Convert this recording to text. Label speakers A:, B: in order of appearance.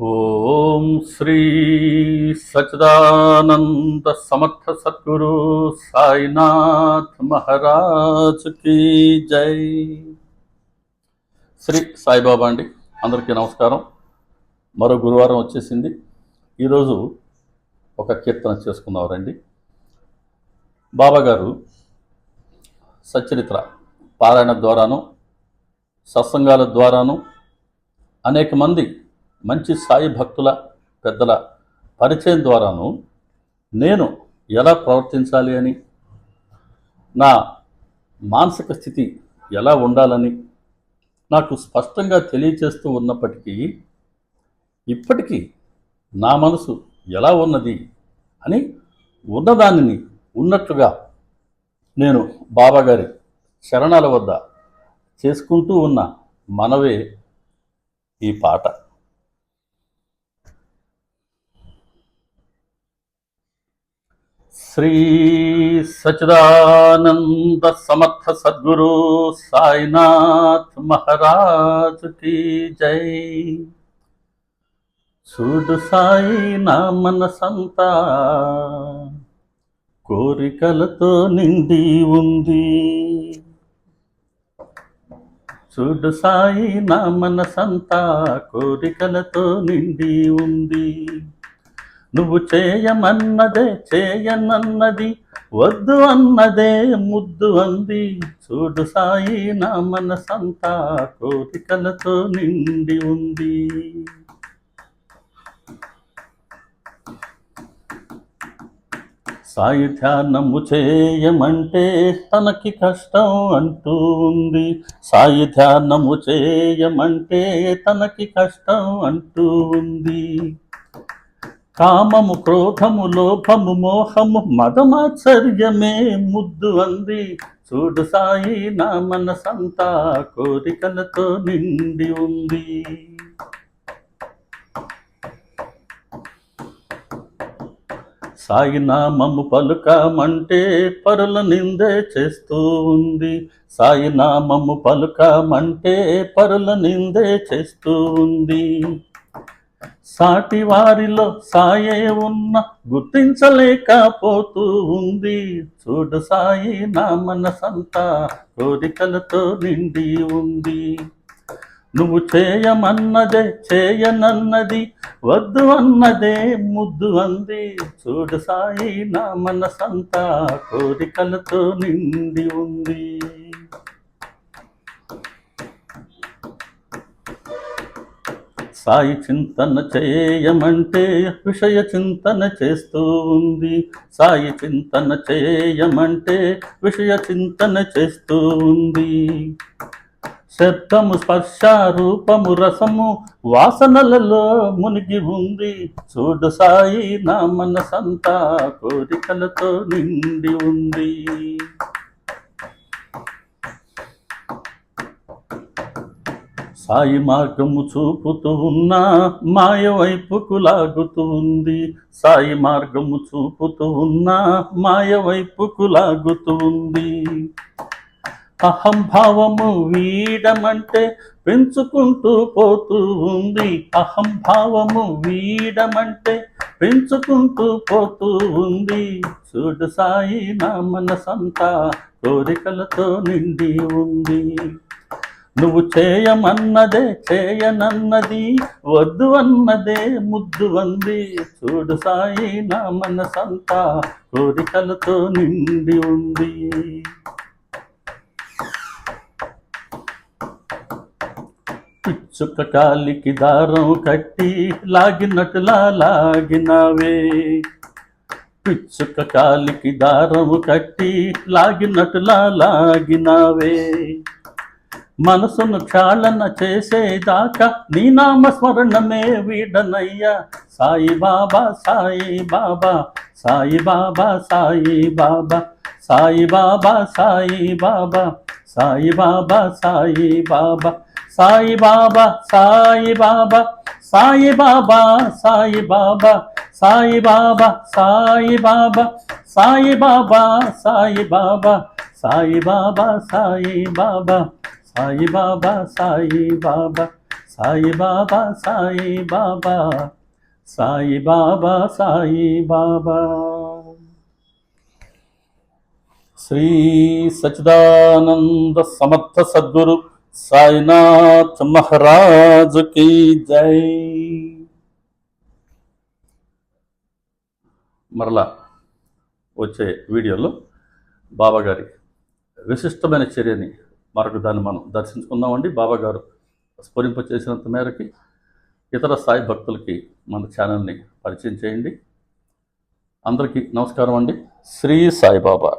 A: ఓం శ్రీ సచిదానంద సమర్థ సద్గురు సాయినాథ్ మహారాజ్కి జై. శ్రీ సాయిబాబా అండి అందరికీ నమస్కారం. మరో గురువారం వచ్చేసింది. ఈరోజు ఒక కీర్తన చేసుకుందాం రండి. బాబాగారు సచరిత్ర పారాయణ ద్వారాను సత్సంగాల ద్వారాను అనేక మంది మంచి సాయి భక్తుల పెద్దల పరిచయం ద్వారాను నేను ఎలా ప్రవర్తించాలి అని నా మానసిక స్థితి ఎలా ఉండాలని నాకు స్పష్టంగా తెలియచేస్తూ ఉన్నప్పటికీ ఇప్పటికీ నా మనసు ఎలా ఉన్నది అని ఉన్నదానిని ఉన్నట్లుగా నేను బాబాగారి శరణాల వద్ద చేసుకుంటూ ఉన్న మనవే ఈ పాట. శ్రీ సచిదానంద సమర్థ సద్గురు సాయినాథ్ మహారాజుకి జై. చూడు సాయి నా మనసంతా కోరికలతో నిండి ఉంది. చూడు సాయి నా మనసంతా కోరికలతో నిండి ఉంది. నువ్వు చేయమన్నదే చేయనన్నది వద్దు అన్నదే ముద్దు అంది. చూడు సాయి నా మనసంతా కోరికలతో నిండి ఉంది. సాయి ధ్యానము చేయమంటే తనకి కష్టం అంటూ ఉంది. సాయి ధ్యానము చేయమంటే తనకి కష్టం అంటూ ఉంది. కామము క్రోధము లోభము మోహము మదమాచర్యమే ముద్దు అంది. చూడు సాయి నా మనసంతా కోరికలతో నిండి ఉంది. సాయి నామము పలుకమంటే పరుల నిందే చేస్తూ ఉంది. సాయి నామము పలుకమంటే పరుల నిందే చేస్తూ ఉంది. సాటి వారిలో సాయే ఉన్న గుర్తించలేకపోతూ ఉంది. చూడు సాయి నా మనసంతా కోరికలతో నిండి ఉంది. నువ్వు చేయమన్నదే చేయనన్నది వద్దు అన్నదే ముద్దు అంది. చూడు సాయి నా మనసంతా కోరికలతో నిండి ఉంది. సాయి చింతన చేయమంటే విషయ చింతన చేస్తూ ఉంది. సాయి చింతన చేయమంటే విషయ చింతన చేస్తూ ఉంది. శబ్దము స్పర్శ రూపము రసము వాసనలలో మునిగి ఉంది. చూడు సాయి నా మనసంతా కోరికలతో నిండి ఉంది. సాయి మార్గము చూపుతూ ఉన్నా మాయ వైపుకు లాగుతూ ఉంది. సాయి మార్గము చూపుతూ ఉన్నా మాయ వైపుకు లాగుతూ ఉంది. అహంభావము వీడమంటే పెంచుకుంటూ పోతూ ఉంది. అహంభావము వీడమంటే పెంచుకుంటూ పోతూ ఉంది. చూడు సాయి నా మనసంతా కోరికలతో నిండి ఉంది. నువ్వు చేయమన్నదే చేయనన్నది వద్దు అన్నదే ముద్దు అంది. చూడు సాయి నా మనసంతా కోరికలతో నిండి ఉంది. పిచ్చుక కాలికి దారం కట్టి లాగినట్టులా లాగినవే. పిచ్చుక కాలికి దారం కట్టి లాగినట్టులా లాగినవే. మనసును క్షాళన చేసేదాకా నీ నామ స్మరణమే వీడనయ్యా సాయి బాబా సాయి బాబా సాయి బాబా సాయి బాబా సాయి బాబా సాయి బాబా సాయి బాబా సాయి బాబా సాయి బాబా సాయి బాబా సాయి బాబా సాయి బాబా సాయి బాబా సాయి బాబా సాయి బాబా సాయి బాబా సాయి బాబా సాయి బాబా సాయి బాబా సాయి బాబా సాయి బాబా సాయి బాబా సాయి బాబా సాయి బాబా. శ్రీ సచిదానంద సమర్థ సద్గురు సాయినాథ్ మహారాజ్ की జై. మరలా వచ్చే వీడియోలో బాబా గారి విశిష్టమైన చర్యని మరొక దాన్ని మనం దర్శించుకుందామండి. బాబా గారు స్ఫురింప చేసినంత మేరకి ఇతర సాయి భక్తులకి మన ఛానల్ని పరిచయం చేయండి. అందరికీ నమస్కారం అండి. శ్రీ సాయిబాబా.